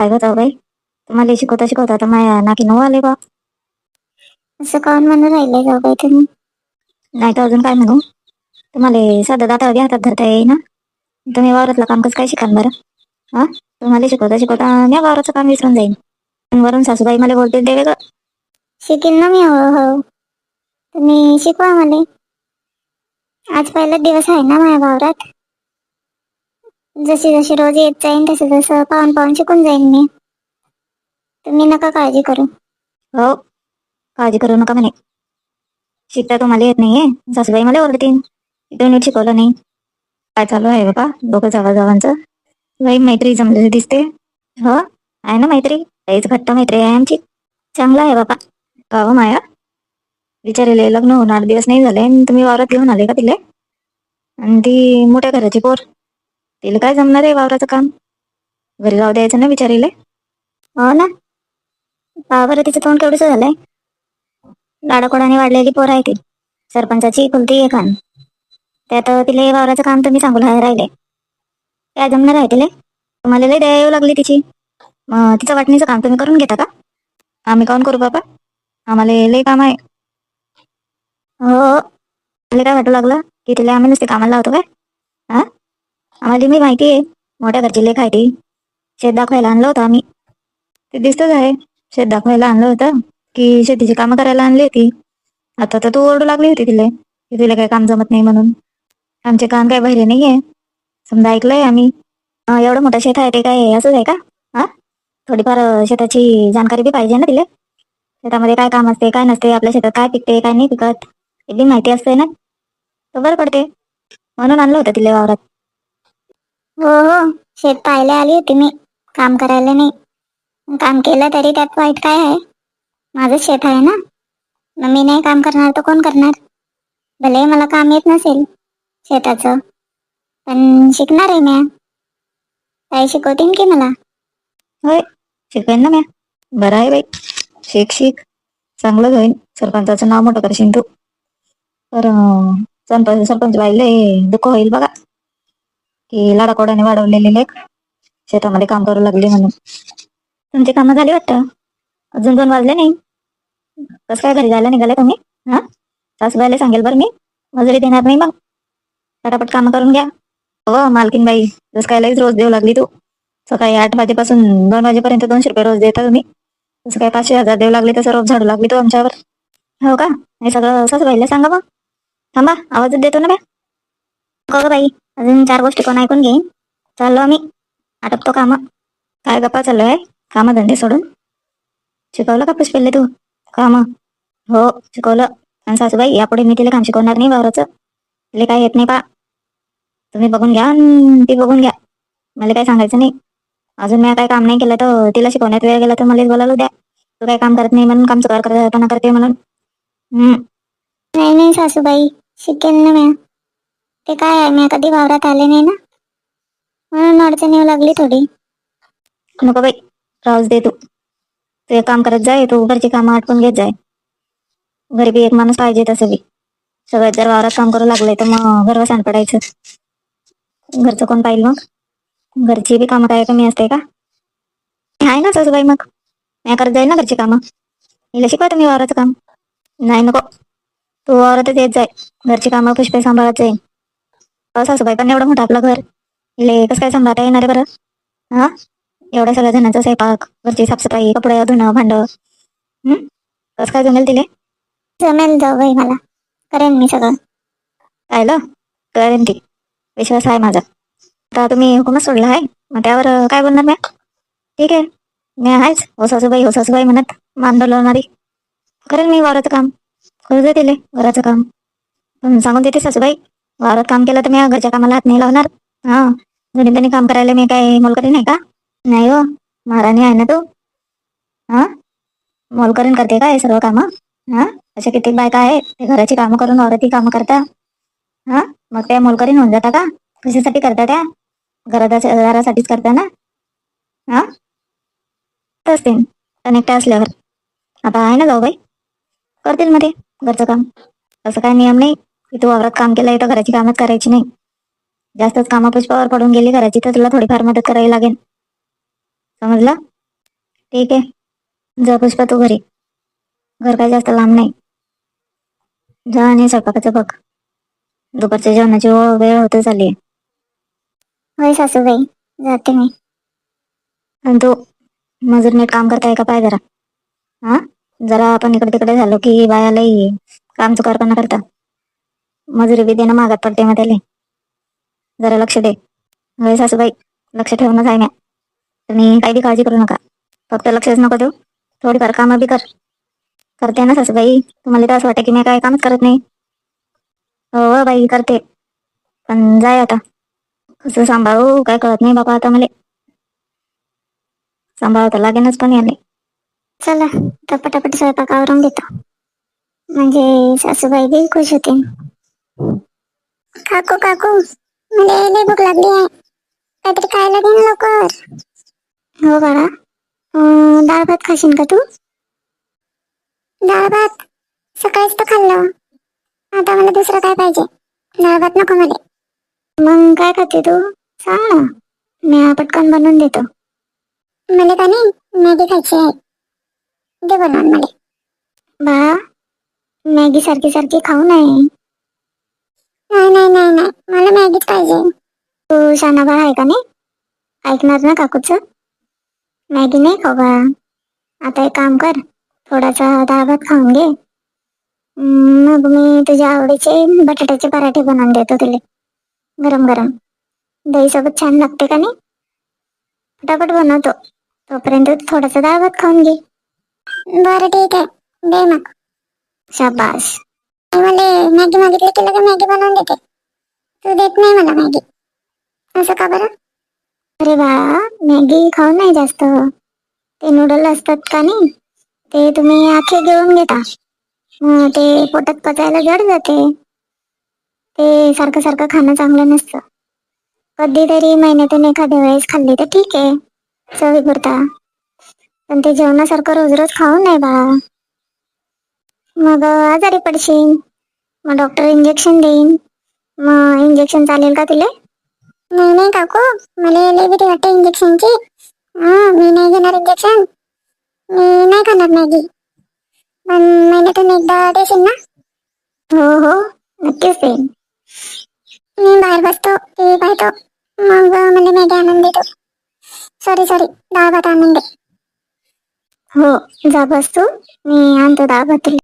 काय होतं बाई तुम्हाला शिकवता शिकवता तर माया नाकी नऊ आले बा असं काऊन म्हणून राहिले जाऊ बाई तुम्ही नाही तर अजून काय म्हणू तुम्हाला साधं दाता अगदी हातात धरता येईना तुम्ही वावरातलं काम कसं काय शिकाल बरं हा तुम्हाला शिकवता शिकवता मी वावराचं काम विसरून जाईन आणि वरून सासूबाई मला बोलते देवे वेगळं शिकेन ना मी हळूहळू तुम्ही शिकवा मला आज पहिलाच दिवस आहे ना माझ्या वावरात जशी जशी रोज येत जाईन तसं तसं पाहून पाहून शिकून जाईन मी. तुम्ही नका काळजी करू. हो काळजी करू नका म्हणे. शिकता तुम्हाला येत नाहीये. सासूबाई मला ओरडतीन तुम्ही नीट शिकवलं नाही. काय चालू आहे बाबा? दोघं जावा जावांचं बाई मैत्री जमलेली दिसते. हो आहे ना मैत्री? काहीच घट्ट मैत्री आहे आमची. चांगला आहे बाबा. का हो माया? विचारले लग्न होऊन आठ दिवस नाही झाले आणि तुम्ही वावरात घेऊन आले का तिले? आणि ती मोठ्या घराची पोर. तिला काय जमणार आहे वावराचं काम? घरी राहू द्यायचं ना विचारिले हो ना. बरं तिचं तोंड केवढंच झालंय? लाडाकोडाने वाढलेली पोर आहे ती. सरपंचाची कुलती एक खान. त्यात तिला वावराचं काम तुम्ही सांगू राहिले. काय जमणार आहे तिले? तुम्हाला लय दया येऊ लागली तिची. मग तिचं वाटणीचं काम तुम्ही करून घेता का? आम्ही काऊन करू बाबा? आम्हाला लई काम आहे. हो. काय वाटू लागलं? की तिला आम्ही नुसते कामाला लावतो काय? हा? आम्हाला मी माहिती आहे मोठ्या घरची लेख आहे ती. शेत दाखवायला आणलं होतं आम्ही. ते दिसतच आहे. शेत दाखवायला आणलं होतं की शेतीची कामं करायला आणली होती. आता तर तू ओरडू लागली होती तिला. की तिला काही काम जमत नाही म्हणून. आमचे कान काय बाहेर नाही आहे समजा ऐकलंय आम्ही. एवढं मोठं शेत आहे ते काय असंच आहे का? हा? थोडीफार शेताची जाणकारी बी पाहिजे ना तिला. शेतामध्ये काय काम असते काय नसते आपल्या शेतात काय पिकते काय नाही पिकत. हे बी माहिती असते ना. तर बरं पडते. म्हणून आणलं होतं तिला वावरात. हो हो. शेत पाहायला आली होती मी. काम करायला नाही. काम केलं तरी त्यात वाईट काय आहे? माझं शेत आहे ना. मग मी नाही काम करणार तर कोण करणार? भले मला काम येत नसेल शेताचं. पण शिकणार आहे म्या. काही शिकवतीन की मला? होय शिकवेन ना म्या. बरं आहे बाई. शिक शिक. चांगलं होईन. सरपंचाचं नाव मोठं करशील तू. तर सरपंच सरपंच बाईले दुःख होईल बघा. की लाडाकोडाने वाढवलेले लेख शेतामध्ये काम करू लागले म्हणून. तुमची कामं झाली वाटतं? अजून दोन वाजले नाही. कसं काय घरी जायला निघाले तुम्ही? हा? सासूबाईला सांगेल बरं मी. मजुरी देणार नाही मग. पटापट कामं करून घ्या. हो मालकीन बाई जसं काय लईच रोज देऊ लागली तू. सकाळी आठ वाजेपासून दोन वाजेपर्यंत दोनशे रुपये रोज देता तुम्ही. तसं काय पाचशे हजार देऊ लागले तसं रोज झाडू लागली तू आमच्यावर. हो का? हे सगळं सासूबाईला सांगा मग. थांबा आवाजच देतो ना बा. हो बाई. अजून चार गोष्टी कोण ऐकून घेईन. चाललो आम्ही. आटपतो कामं. काय गप्पा चाललो आहे कामं धंदे सोडून. शिकवलं का पुष्पेल्ले तू? कामं. हो शिकवलं. आणि सासूबाई यापुढे मी तिला काम शिकवणार नाही वावराचं. तिला काय येत नाही पा. तुम्ही बघून घ्या ती बघून घ्या. मला काय सांगायचं नाही. अजून मी काय काम नाही केलं तर तिला शिकवण्यात वेळ गेला तर मलाच बोलायला द्या. तू काय काम करत नाही म्हणून काम चुकार करताना करते म्हणून. नाही नाही सासूबाई. शिकेल ना म्या. ते काय आहे? मी कधी वावरात आले नाही ना. म्हणून अडचण येऊ लागली थोडी. नको बाई राहूच दे तू. तू एक काम करत जाय तू घरची कामं आटपून घेत जाय. घरी बी एक माणूस पाहिजे तसं बी. सगळं जर वावरात काम करू लागलंय तर मग घरवर सांड पडायचं. घरचं कोण पाहिजे मग? घरची बी कामं काय कमी असते का? आहे ना सासूबाई मग. मी करत जाईल ना घरची कामं. हिला शिकवा तुम्ही वावराचं काम. नाही नको. तू वावरातच येत जाय. घरची कामं पुष्पे सांभाळत जाईल सासूबाई पण एवढं मोठं आपलं घर. इले कसं काय सांभाळता येणार आहे बरं? हा? एवढ्या सगळ्या जणांचा स्वयंपाक घरची साफसफाई कपडे धुणं भांड. कसं काय जमेल तिले? जमेल जाऊ मला. करेन मी सगळं. पाहिलं कळेन ती विश्वास आहे माझा. आता तुम्ही हुकूमच सोडला आहे. मग त्यावर काय बोलणार मी ठीक आहे. मी आहेच. हो सासूबाई हो सासूबाई म्हणत मान डोलवणारी करेन मी वावराचं काम. करू दे तिले घराचं काम. पण सांगून देते सासूबाई. वावरात काम केलं तर मी घरच्या कामाला हात नाही लावणार. हा. घरी त्यांनी काम करायला मी काय मोलकरी नाही का? नाही हो. महाराणी आहे ना तू? हा? मोलकरीन करते का हे सर्व कामं? हा? अशा किती बायका आहेत. ते घराची कामं करून वावराती कामं करता हा? मग त्या मोलकरीन होऊन जाता का? कशासाठी करता त्या? घराच्या घरासाठीच करता ना? हा? असते कनेक्ट असल्यावर. आता आहे ना जाऊ बाई करतील मध्ये घरचं काम. असं काय नियम नाही. तू वावरात काम केलंय तर घराची कामच करायची नाही. जास्तच कामं पुष्पावर पडून गेली घराची तर तुला थोडीफार मदत करावी लागेल. समजलं? ठीक आहे. जा पुष्पा तू घरी. घर काही जास्त लांब नाही. जा आणि स्वयंपाकाचं बघ. दुपारच्या जेवणाची वेळ होत चालली होय सासूबाई जाते मी. आणि तू मजूर नीट काम करताय का? पाय जरा. हा? जरा आपण इकडे तिकडे झालो की बायालाही काम चुकारपणा करता मजुरी बी देणं मागात पडते मग त्याला. जरा लक्ष दे. होय सासूबाई लक्ष ठेवूनच आहे म्या तुम्ही काही बी काळजी करू नका. फक्त लक्षच नको देऊ. थोडीफार कामं बी कर. करते ना सासूबाई. तुम्हाला तर असं वाटतं की मी काय कामच करत नाही. हो हो बाई करते. पण जाय आता. कसं सांभाळू? काय कळत नाही बाबा आता मला. सांभाळता लागेनच पण याने चला टपटपट स्वयंपाक आवरून घेतो. म्हणजे सासूबाई बी खुश होते काकू काकू मला लय भूक लागली आहे. काहीतरी खायला दे ना लवकर. हो बाळा. अं, डाळ भात खाशील का तू? डाळ भात? सकाळीच तर खाल्लं. आता मला दुसरं काय पाहिजे? डाळ भात नको मला. मग काय खाते तू? सांग ना. मी पटकन बनवून देतो. मला का नाही? मॅगी खायची आहे. दे बनवून मला. बा मॅगी सारखी सारखी खाऊ नये. नाही नाही नाही नाही. मला मॅगीच पाहिजे. तू शानाबाळ आहे का नाही? ऐकणार ना काकूच? मॅगी नाही खाऊ बा आता एक काम कर थोडासा डाळ भात खाऊन घे. मग मी तुझ्या आवडीचे बटाट्याचे पराठे बनवून देतो तुला. गरम गरम. दहीसोबत छान लागते का नाही? फटाफट बनवतो. तोपर्यंत थोडासा डाळ भात खाऊन घे. बरं ठीक आहे. दे मग. शाबास. मला मॅगी मागितली की लगेच मॅगी बनवून देते. तू देत नाही मला मॅगी. असं का बरं? अरे बा मॅगी खाऊ नाही जास्त. ते नूडल असतात का नाही ते तुम्ही आखे घेऊन घेता. मग ते पोटात पचायला जड जाते. ते सारखं सारखं खाणं चांगलं नसतं. कधीतरी महिन्यातून एखाद्या वेळेस खाल्ली तर ठीक आहे चवी पुरता. पण ते जेवणासारखं रोज रोज खाऊ नये बा. मग आजारी पडशील. मग डॉक्टर इंजेक्शन देईन मग इंजेक्शन चालेल का तुला नाही नाही काकू मला लई भीती वाटते इंजेक्शनची हा मी नाही घेणार इंजेक्शन मी नाही खाणार मॅगी पण महिन्यातून एकदा देशील ना हो हो नक्कीच देईन मी बाहेर बसतो टी व्ही पाहतो मग मला मॅगी आणून देतो सॉरी सॉरी डाळ भात आणून दे हो जा बस तू मी आणतो डाळ भात तुला